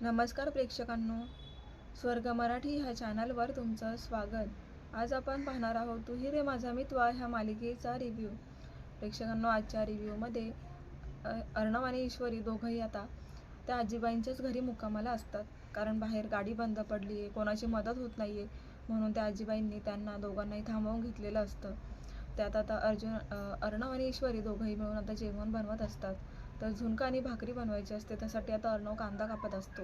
नमस्कार प्रेक्षकांनो. स्वर्ग मराठी ह्या चॅनलवर तुमचं स्वागत. आज आपण पाहणार आहोत तू रे माझा मित्वा ह्या मालिकेचा रिव्ह्यू प्रेक्षकांनो आजच्या रिव्ह्यूमध्ये अर्णव आणि ईश्वरी दोघंही आता त्या आजीबाईंच्याच घरी मुक्कामाला असतात. कारण बाहेर गाडी बंद पडली आहे कोणाची मदत होत नाही आहे म्हणून त्या आजीबाईंनी त्यांना दोघांनाही थांबवून घेतलेलं असतं. त्यात आता अर्जुन अर्णव आणि ईश्वरी दोघंही मिळून आता जेवण बनवत असतात. तर झुणका आणि भाकरी बनवायची असते त्यासाठी आता अर्णव कांदा कापत असतो.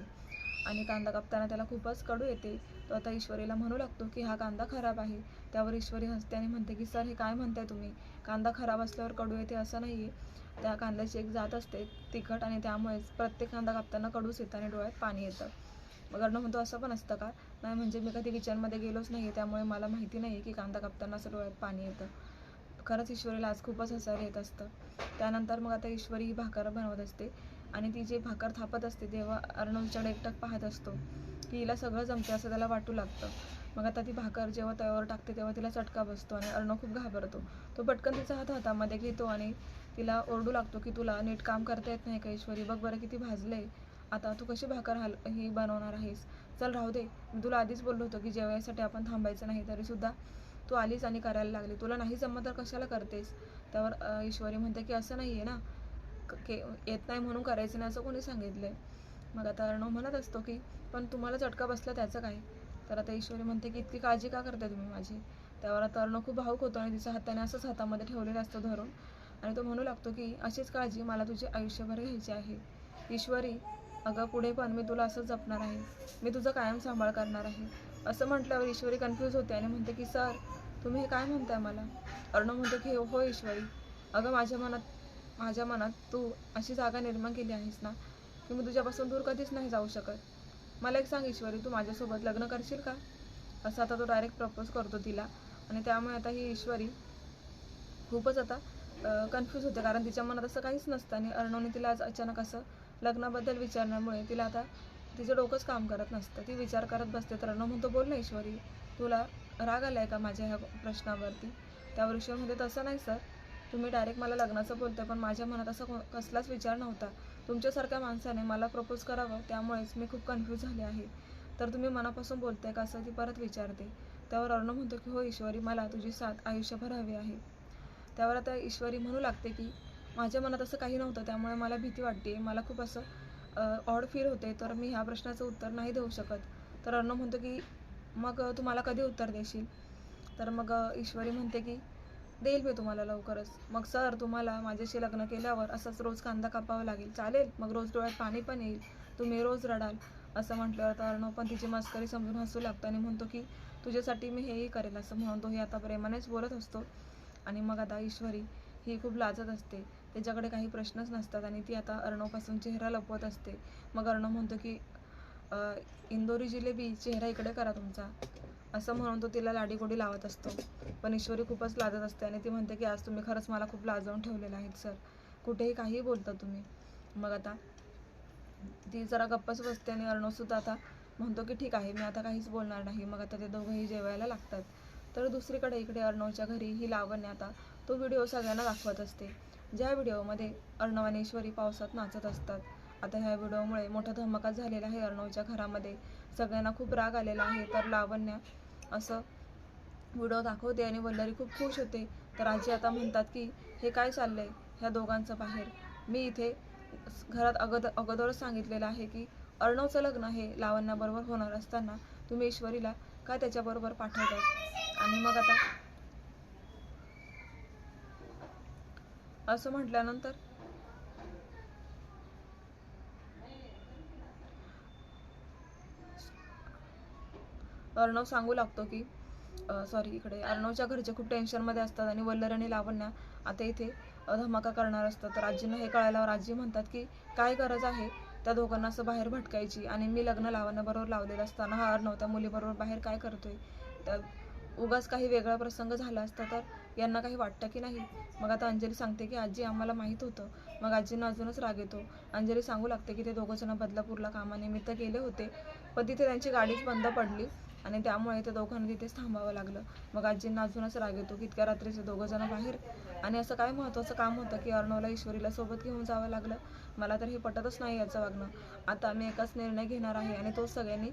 आणि कांदा कापताना त्याला खूपच कडू येते. तो आता ईश्वरीला म्हणू लागतो की हा कांदा खराब आहे. त्यावर ईश्वरी हसते आणि म्हणते की सर हे काय म्हणताय तुम्ही? कांदा खराब असल्यावर कडू येते असं नाही आहे त्या कांद्याची एक जात असते तिखट आणि त्यामुळेच प्रत्येक कांदा कापताना कडूच येतं आणि डोळ्यात पाणी येतं. मग अर्णव म्हणतो असं पण असतं का? नाही म्हणजे मी कधी किचनमध्ये गेलोच नाही त्यामुळे मला माहिती नाही की कांदा कापताना असं डोळ्यात पाणी येतं. खरंच ईश्वरीला आज खूपच हसायला येत असतं. त्यानंतर मग आता ईश्वरी ही भाकर बनवत असते. आणि ती जे भाकर थापत असते तेव्हा अर्णवच्याकडे एकटक पाहत असतो. की हिला सगळं जमते असं त्याला वाटू लागतं. मग आता ती भाकर जेव्हा तव्यावर टाकते तेव्हा तिला चटका बसतो आणि अर्णव खूप घाबरतो. तो पटकन तिचा हात हातामध्ये घेतो आणि तिला ओरडू लागतो की तुला नीट काम करता येत नाही का ईश्वरी? बघ बरं किती भाजलंय. आता तू कशी भाकर हाल ही बनवणार आहेस? चल राहू दे. मी तुला आधीच बोललो होतो की जेवायसाठी आपण थांबायचं नाही तरीसुद्धा तू आलीच आणि करायला लागली. तुला नाही जमत तर कशाला करतेस? त्यावर ईश्वरी म्हणते की असं नाही आहे ना. के येत नाही म्हणून करायचं नाही असं कोणी सांगितलंय? मग आता अर्णव म्हणत असतो की पण तुम्हाला चटका बसला त्याचं काय? तर आता ईश्वरी म्हणते की इतकी काळजी का करताय तुम्ही माझी? त्यावर आता अर्णव खूप भावूक होतो आणि तिच्या हाताने असंच हातामध्ये ठेवलेलं असतं धरून. आणि तो म्हणू लागतो की अशीच काळजी मला तुझे आयुष्यभर घ्यायची आहे. ईश्वरी अगं पुढे पण मी तुला असंच जपणार आहे. मी तुझं कायम सांभाळ करणार आहे. असं म्हटल्यावर ईश्वरी कन्फ्यूज होते आणि म्हणते की सर तुम्ही हे काय म्हणताय मला? अर्णव म्हणतो की हो ईश्वरी. अगं माझ्या मनात माझ्या मनात तू अशी जागा निर्माण केली आहेस ना की मी तुझ्यापासून दूर कधीच नाही जाऊ शकत. मला एक सांग ईश्वरी तू माझ्यासोबत लग्न करशील का? असं आता तो डायरेक्ट प्रपोज करतो तिला. आणि त्यामुळे आता ही ईश्वरी खूपच आता कन्फ्यूज होते. कारण तिच्या मनात असं काहीच नसतं. आणि अर्णवने तिला आज अचानक असं लग्नाबद्दल विचारण्यामुळे तिला आता तिचं डोकंच काम करत नसतं. ती विचार करत बसते. तर अर्णव म्हणतो बोल ना ईश्वरी तुला राग आलाय का माझ्या ह्या प्रश्नावरती? त्यावर ईश्वर म्हणते तसं नाही सर. तुम्ही डायरेक्ट मला लग्नाचं बोलताय पण माझ्या मनात असा कसलाच विचार नव्हता. तुमच्यासारख्या माणसाने मला प्रपोज करावं त्यामुळेच मी खूप कन्फ्यूज झाले आहे. तर तुम्ही मनापासून बोलताय का असं ती परत विचारते. त्यावर अर्ण म्हणतो की हो ईश्वरी मला तुझी साथ आयुष्यभर हवी आहे. त्यावर आता ईश्वरी म्हणू लागते की माझ्या मनात असं काही नव्हतं त्यामुळे मला भीती वाटते मला खूप असं ऑड फील होते तर मी ह्या प्रश्नाचं उत्तर नाही देऊ शकत. तर अर्णव म्हणतो की मग तुम्हाला कधी उत्तर देशील? तर मग ईश्वरी म्हणते की देईल मी तुम्हाला लवकरच. मग सर तुम्हाला माझ्याशी लग्न केल्यावर असंच रोज कांदा कापावा लागेल. चालेल मग रोज डोळ्यात पाणी पण येईल. तुम्ही रोज रडाल असं म्हटल्यावर तर अर्णव पण तिची मस्करी समजून हसू लागतो आणि म्हणतो की तुझ्यासाठी मी हेही करेल असं म्हणून तो हे आता प्रेमानेच बोलत असतो. आणि मग आता ईश्वरी ही खूप लाजत असते. त्याच्याकडे काही प्रश्नच नसतात आणि ती आता अर्णवपासून चेहरा लपवत असते. मग अर्णव म्हणतो की इंदोरी जिलेबी चेहरा इकडे करा तुमचा. असं म्हणून तो तिला लाडीगोडी लावत असतो. पण ईश्वरी खूपच लाजत असते आणि ती म्हणते की आज तुम्ही खरंच मला खूप लाजवून ठेवलेलं आहेत सर. कुठेही काहीही बोलता तुम्ही. मग आता ती जरा गप्पच बसते आणि अर्णवसुद्धा आता म्हणतो की ठीक आहे मी आता काहीच बोलणार नाही. मग आता ते दोघंही जेवायला लागतात. तर दुसरीकडे इकडे अर्णवच्या घरी ही लावण्य आता तो व्हिडिओ सगळ्यांना दाखवत असते. ज्या व्हिडिओमध्ये अर्णव आणि ईश्वरी पावसात नाचत असतात आता ह्या व्हिडिओमुळे मोठा धमाका झालेला आहे अर्णवच्या घरामध्ये. सगळ्यांना खूप राग आलेला आहे तर लावण्य असं व्हिडिओ दाखवते आणि वल्लरी खूप खुश होते. तर आजी आता म्हणतात की हे काय चाललंय ह्या दोघांचं बाहेर? मी इथे घरात अगोदर अगोदरच सांगितलेलं आहे की अर्णवचं लग्न हे लावण्याबरोबर होणार असताना तुम्ही ईश्वरीला का त्याच्याबरोबर पाठवतात? आणि मग आता असं म्हटल्यानंतर? अर्णव सांगू लागतो की सॉरी इकडे. अर्णवच्या घरचे खूप टेन्शनमध्ये असतात आणि वल्लर आणि लावण्या आता इथे धमाका करणार असतात. तर आजींना हे कळायला आजी म्हणतात की काय गरज आहे त्या दोघांना असं बाहेर भटकायची? आणि मी लग्न लावण्याबरोबर लावलेलं असताना हा अर्णव त्या मुलीबरोबर बाहेर काय करतोय? त्या उगाच काही वेगळा प्रसंग झाला असता तर यांना काही वाटतं की नाही? मग आता अंजली सांगते की आजी आम्हाला माहीत होतं. मग आजींना अजूनच राग येतो. अंजली सांगू लागते की ते दोघं जण बदलापूरला कामानिमित्त गेले होते पण तिथे त्यांची गाडीच बंद पडली. आणि त्यामुळे त्या दोघांना तिथेच थांबावं लागलं. मग आजींना अजूनच राग येतो की इतक्या रात्रीचे दोघं जण बाहेर. आणि असं काय महत्त्वाचं काम होतं की अर्णवला ईश्वरीला सोबत घेऊन जावं लागलं? मला तर हे पटतच नाही याचं वागणं. आता मी एकाच निर्णय घेणार आहे आणि तोच सगळ्यांनी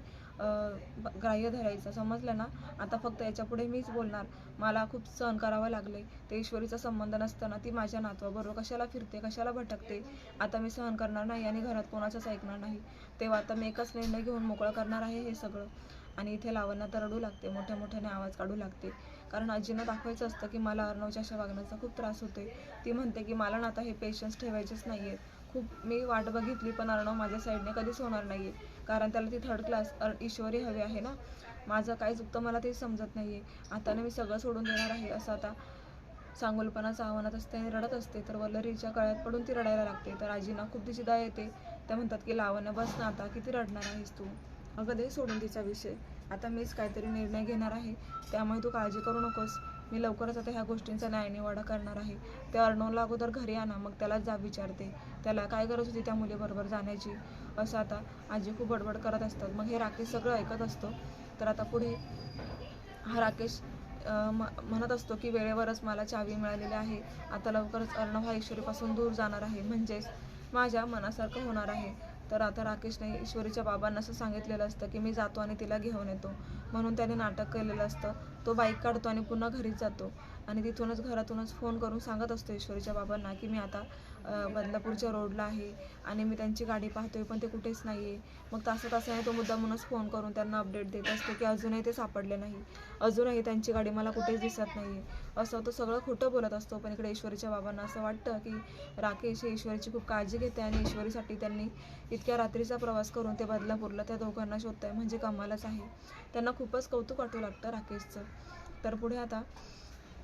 ग्राह्य धरायचा. समजलं ना? आता फक्त याच्यापुढे मीच बोलणार. मला खूप सहन करावं लागले ते ईश्वरीचा संबंध नसताना ती माझ्या नातवाबरोबर कशाला फिरते कशाला भटकते? आता मी सहन करणार नाही आणि घरात कोणाचंच ऐकणार नाही. तेव्हा आता मी एकच निर्णय घेऊन मोकळं करणार आहे हे सगळं. आणि इथे लावण्या तर रडू लागते मोठ्या मोठ्याने आवाज काढू लागते. कारण आजीनं दाखवायचं असतं की मला अर्णवच्या अशा वागण्याचा खूप त्रास होते ती म्हणते की मला ना आता हे पेशन्स ठेवायचेच नाही आहेत खूप मी वाट बघितली पण अर्णव माझ्या साईडने कधीच होणार नाही आहे कारण त्याला ती थर्ड क्लास ईश्वरी हवी आहे ना. माझं काय चुकतं मला ते समजत नाही आहे आतानं मी सगळं सोडून देणार आहे असं आता सांगोलपणाचं आव्हानात असते आणि रडत असते. तर वल्लरीच्या गळ्यात पडून ती रडायला लागते. तर आजीना खूप तिची दया येते. त्या म्हणतात की लावणं बस ना आता. किती रडणार आहेस तू? अगं दे सोडून तिचा विषय. आता मीच काहीतरी निर्णय घेणार आहे. त्यामुळे तू काळजी करू नकोस. मी लवकरच आता ह्या गोष्टींचा न्यायनिवाडा करणार आहे. त्या अर्णवला अगोदर घरी आणा मग त्याला जा विचारते. त्याला काय गरज होती त्या मुलीबरोबर जाण्याची? असं आता आजी खूप बडबड करत असतात. मग हे राकेश सगळं ऐकत असतो. तर आता पुढे हा राकेश म- म्हणत असतो की वेळेवरच मला चावी मिळालेली आहे. आता लवकरच अर्णव हा ईश्वरीपासून दूर जाणार आहे. म्हणजेच माझ्या मनासारखं होणार आहे. तर आता राकेशने ईश्वरीच्या बाबांना असं सांगितलेलं असतं की मी जातो आणि तिला घेऊन येतो. म्हणून त्याने नाटक केलेलं असतं. तो बाईक काढतो आणि पुन्हा घरीच जातो. आणि तिथूनच घरातूनच फोन करून सांगत असतो ईश्वरीच्या बाबांना की मी आता बदलापूरच्या रोडला आहे आणि मी त्यांची गाडी पाहतोय पण ते कुठेच नाही आहे मग तासा तासाने तो मुद्दा म्हणूनच फोन करून त्यांना अपडेट देत असतो की अजूनही ते सापडले नाही. अजूनही त्यांची गाडी मला कुठेच दिसत नाही आहे असं तो सगळं खोटं बोलत असतो पण इकडे ईश्वरीच्या बाबांना असं वाटतं की राकेश हे ईश्वरीची खूप काळजी घेते आणि ईश्वरीसाठी त्यांनी इतक्या रात्रीचा प्रवास करून ते बदलापूरला त्या दोघांना शोधताय म्हणजे कमालच आहे. त्यांना खूपच कौतुक वाटू लागतं राकेशचं. तर पुढे आता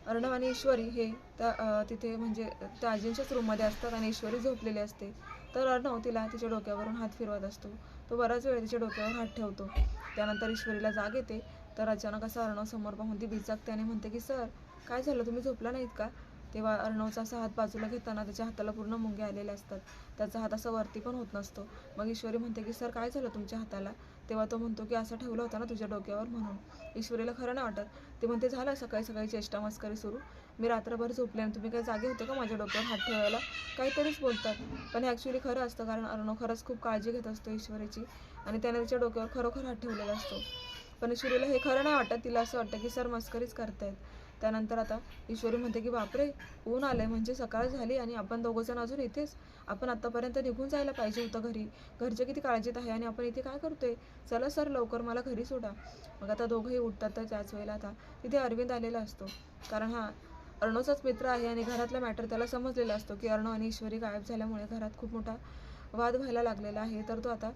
अर्णव आणि ईश्वरी हे त्या तिथे म्हणजे त्या आजींच्याच रूममध्ये असतात आणि ईश्वरी झोपलेली असते. तर अर्णव तिला तिच्या डोक्यावरून हात फिरवत असतो. तो बराच वेळ तिच्या डोक्यावर हात ठेवतो. त्यानंतर ईश्वरीला जाग येते. तर अचानक असं अर्णव समोर पाहून ती बिचाकते आणि म्हणते की सर काय झालं? तुम्ही झोपला नाहीत का? तेव्हा अर्णवचा असा हात बाजूला घेताना त्याच्या हाताला पूर्ण मुंगे आलेले असतात. त्याचा हात असा वरती पण होत नसतो. मग ईश्वरी म्हणते की सर काय झालं तुमच्या हाताला? तेव्हा तो म्हणतो की असं ठेवलं होतं ना तुझ्या डोक्यावर म्हणून. ईश्वरीला खरं नाही वाटत. ते म्हणते झालं सकाळी सकाळी चेष्टा मस्करी सुरू. मी रात्रभर झोपले आणि तुम्ही काही जागे होते का माझ्या डोक्यावर हात ठेवायला? काहीतरीच बोलतात. पण हे ॲक्च्युली खरं असतं कारण अर्णव खरंच खूप काळजी घेत असतो ईश्वरीची आणि त्याने तिच्या डोक्यावर खरोखर हात ठेवलेला असतो. पण ईश्वरीला हे खरं नाही वाटत. तिला असं वाटतं की सर मस्करीच करतायत. त्यानंतर आता ईश्वरी म्हणते की बापरे ऊन आलंय म्हणजे सकाळ झाली आणि आपण दोघंजण अजून इथेच. आपण आत्तापर्यंत निघून जायला पाहिजे होतं घरी. घरचे किती काळजीत आहे आणि आपण इथे काय करतोय? चला सर लवकर मला घरी सोडा. मग आता दोघंही उठतात तर त्याच वेळेला आता तिथे अरविंद आलेला असतो. कारण हा अर्णवचाच मित्र आहे आणि घरातला मॅटर त्याला समजलेला असतो की अर्णव आणि ईश्वरी गायब झाल्यामुळे घरात खूप मोठा वाद व्हायला लागलेला आहे. तर तो आता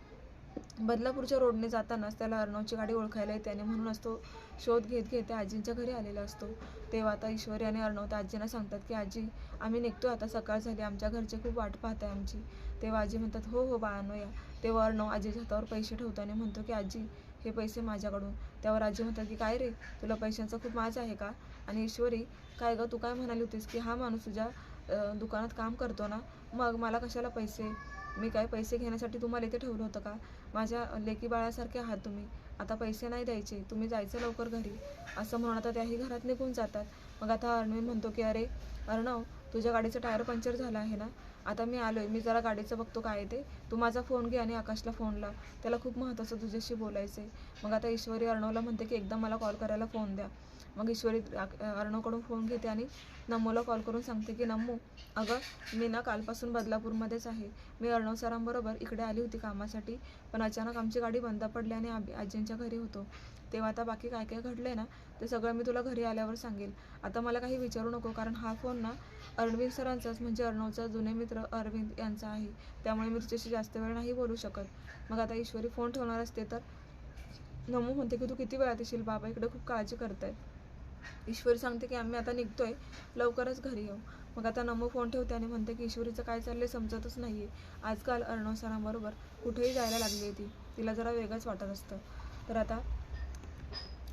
बदलापूरच्या रोडने जातानाच त्याला अर्णवची गाडी ओळखायला येते आणि म्हणूनच तो शोध घेत घेत त्या आजींच्या घरी आलेला असतो. तेव्हा आता ईश्वरी आणि अर्णव त्या आजींना सांगतात की आजी आम्ही निघतो आता सकाळ झाली. आमच्या घरचे खूप वाट पाहत आहे आमची. तेव्हा आजी म्हणतात हो हो बाळांनो या तेव्हा अर्णव आजीच्या हातावर पैसे ठेवतो आणि म्हणतो की आजी हे पैसे माझ्याकडून. त्यावर आजी म्हणतात की काय रे? तुला पैशांचा खूप माज आहे का? आणि ईश्वरी काय गं? तू काय म्हणाली होतीस की हा माणूस तुझ्या दुकानात काम करतो ना? मग मला कशाला पैसे? मी काय पैसे घेण्यासाठी तुम्हाला इथे ठेवलं होतं का? माझ्या लेकी बाळासारखे आहात तुम्ही. आता पैसे नाही द्यायचे. तुम्ही जायचं लवकर घरी. असं म्हणून आता त्याही घरात निघून जातात. मग आता अर्णवीन म्हणतो की अरे अर्णव तुझ्या गाडीचं टायर पंक्चर झालं आहे ना? आता मी आलो आहे मी जरा गाडीचं बघतो काय ते. तू माझा फोन घे आणि आकाशला फोन लाव. त्याला खूप महत्त्वाचं तुझ्याशी बोलायचं आहे मग आता ईश्वरी अर्णवला म्हणते की एकदा मला कॉल करायला फोन द्या. मग ईश्वरी अर्णवकडून फोन घेते आणि नम्मूला कॉल करून सांगते की नम्मू अगं मी ना कालपासून बदलापूरमध्येच आहे. मी अर्णव सरांबरोबर इकडे आली होती कामासाठी पण अचानक आमची गाडी बंद पडली आणि आबी आजींच्या घरी होतो. तेव्हा आता बाकी काय काय घडलंय ना ते सगळं मी तुला घरी आल्यावर सांगेल. आता मला काही विचारू नको कारण हा फोन ना अरणवीर सरांचाच म्हणजे अर्णवचा जुने मित्र अरविंद यांचा आहे. त्यामुळे मी तुझ्याशी जास्त वेळ नाही बोलू शकत. मग आता ईश्वरी फोन ठेवणार असते तर? नमू म्हणते की तू किती वेळात येशील? बाबा इकडे खूप काळजी करताय ईश्वरी सांगते की आम्ही आता निघतोय. लवकरच घरी येऊ. मग आता नमो फोन ठेवते आणि म्हणते की ईश्वरीचं काय चाललंय समजतच नाहीये. आजकाल अर्णव सरांबरोबर कुठेही जायला लागली आहे ती तिला जरा वेगळंच वाटत असतं. तर आता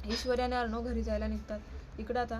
ईश्वरी आणि अर्णव घरी जायला निघतात. इकडं आता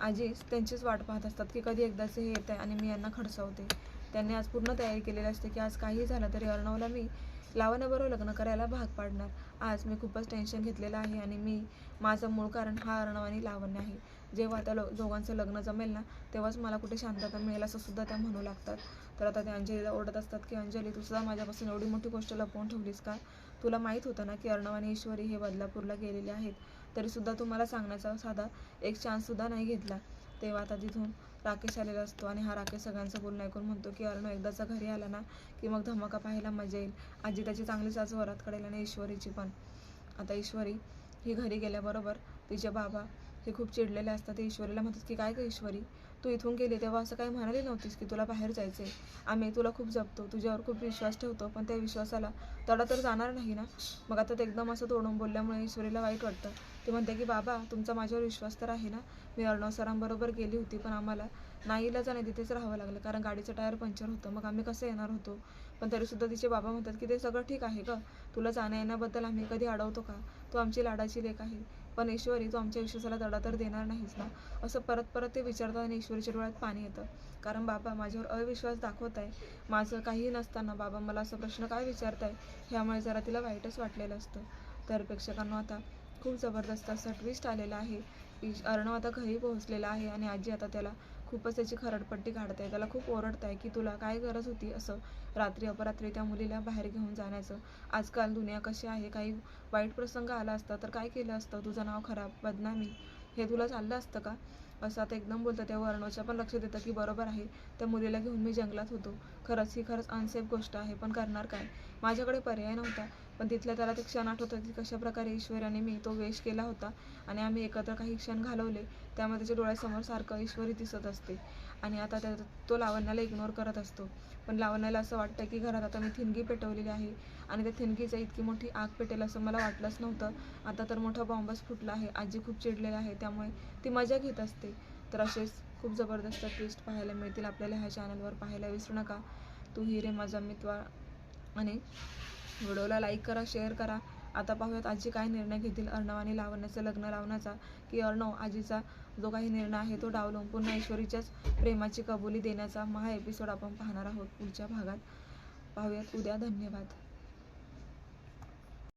आजीच त्यांचीच वाट पाहत असतात की कधी एकदाच हे येत आहे आणि मी यांना खडसावते. त्यांनी आज पूर्ण तयारी केलेली असते की आज काही झालं तरी अर्णवला मी लावण्याबरोबर लग्न करायला भाग पाडणार. आज मी खूपच टेन्शन घेतलेलं आहे आणि मी माझं मूळ कारण हा अर्णव आणि लावण्य आहे. जेव्हा त्या लो दोघांचं लग्न जमेल ना तेव्हाच मला कुठे शांतता मिळेल असं सुद्धा त्या म्हणू लागतात. तर आता ते अंजलीला ओरडत असतात की अंजली तू सुद्धा माझ्यापासून एवढी मोठी गोष्ट लपवून ठेवलीस का? तुला माहीत होतं ना की अर्णव आणि ईश्वरी हे बदलापूरला गेलेले आहेत. तरीसुद्धा तुम्हाला सांगण्याचा साधा एक चान्ससुद्धा नाही घेतला. तेव्हा आता तिथून राकेश आलेला असतो आणि हा राकेश सगळ्यांचं बोलणं ऐकून म्हणतो की अर्णव एकदाचा घरी आला ना की मग धमाका पाहायला मजा येईल. आजी त्याची चांगलीच आज वरात कडेल आणि ईश्वरीची पण. आता ईश्वरी ही घरी गेल्याबरोबर तिचे बाबा हे खूप चिडलेले असतात. ते ईश्वरीला म्हणतात की काय गं ईश्वरी? तू इथून गेली तेव्हा असं काही म्हणाली नव्हतीस की तुला बाहेर जायचं आहे आम्ही तुला खूप जपतो तुझ्यावर खूप विश्वास ठेवतो पण त्या विश्वासाला तडा तर जाणार नाही ना? मग आता ते एकदम असं तोडून बोलल्यामुळे ईश्वरीला वाईट वाटतं. ते म्हणते की बाबा तुमचा माझ्यावर विश्वास तर आहे ना? मी अर्णव सरांबरोबर गेली होती पण आम्हाला नाईलाजाने तिथेच राहावं लागलं. कारण गाडीचं टायर पंक्चर होतं. मग आम्ही कसं येणार होतो? पण तरीसुद्धा तिचे बाबा म्हणतात की ते सगळं ठीक आहे गं. तुला जाण्या येण्याबद्दल आम्ही कधी अडवतो का? तू आमची लाडाची लेख आहे. पण ईश्वरी तू आमच्या विश्वासाला तडा तर देणार नाहीस ना? असं परत परत ते विचारतात आणि ईश्वरीच्या डोळ्यात पाणी येतं. कारण बाबा माझ्यावर अविश्वास दाखवत आहे. माझं काहीही नसताना बाबा मला असा प्रश्न काय विचारताय? ह्यामुळे जरा तिला वाईटच वाटलेलं असतं. तर प्रेक्षकांना आता खूप जबरदस्त असा ट्विस्ट आलेला आहे. अर्णव आता घरी पोहोचलेला आहे आणि आजी आता त्याला खूपच त्याची खरडपट्टी काढत आहे त्याला खूप ओरडत आहे की तुला काय गरज होती असं रात्री अपरात्री त्या मुलीला बाहेर घेऊन जाण्याचं. आजकाल दुनिया कशी आहे? काही वाईट प्रसंग आला असता तर काय केलं असतं? तुझं नाव खराब बदनामी हे तुला चाललं असतं का? असं आता एकदम बोलतं. तेव्हा अर्णवच्या पण लक्षात येतं की बरोबर आहे. त्या मुलीला घेऊन मी जंगलात होतो. खरंच ही खरंच अनसेफ गोष्ट आहे. पण करणार काय? माझ्याकडे पर्याय नव्हता. पण तिथल्या त्याला ते क्षण आठवतं की कशा प्रकारे ईश्वराने मी तो वेश केला होता आणि आम्ही एकत्र काही क्षण घालवले त्यामध्ये त्याच्या डोळ्यासमोर सारखं ईश्वरी दिसत असते. आणि आता त्या तो लावण्याला इग्नोर करत असतो. पण लावण्याला असं वाटतं की घरात आता मी थिणगी पेटवलेली आहे आणि त्या थिणगीचं इतकी मोठी आग पेटेल असं मला वाटलंच नव्हतं. आता तर मोठा बॉम्बच फुटला आहे. आजी खूप चिडलेली आहे त्यामुळे ती मजा घेत असते. तर असेच खूप जबरदस्त ट्विस्ट पाहायला मिळतील. आपल्याला ह्या चॅनलवर पाहायला विसरू नका. तू हिरे माझा मित्वा. आणि व्हिडिओला लाईक करा शेअर करा. आता पाहूयात आजी काय निर्णय घेतील अर्णव आणि लावण्याचं लग्न लावण्याचा. की अर्णव आजीचा जो काही निर्णय आहे तो डावलून पुन्हा ईश्वरीच्याच प्रेमाची कबुली देण्याचा महा एपिसोड आपण पाहणार आहोत पुढच्या भागात. पाहूयात उद्या. धन्यवाद.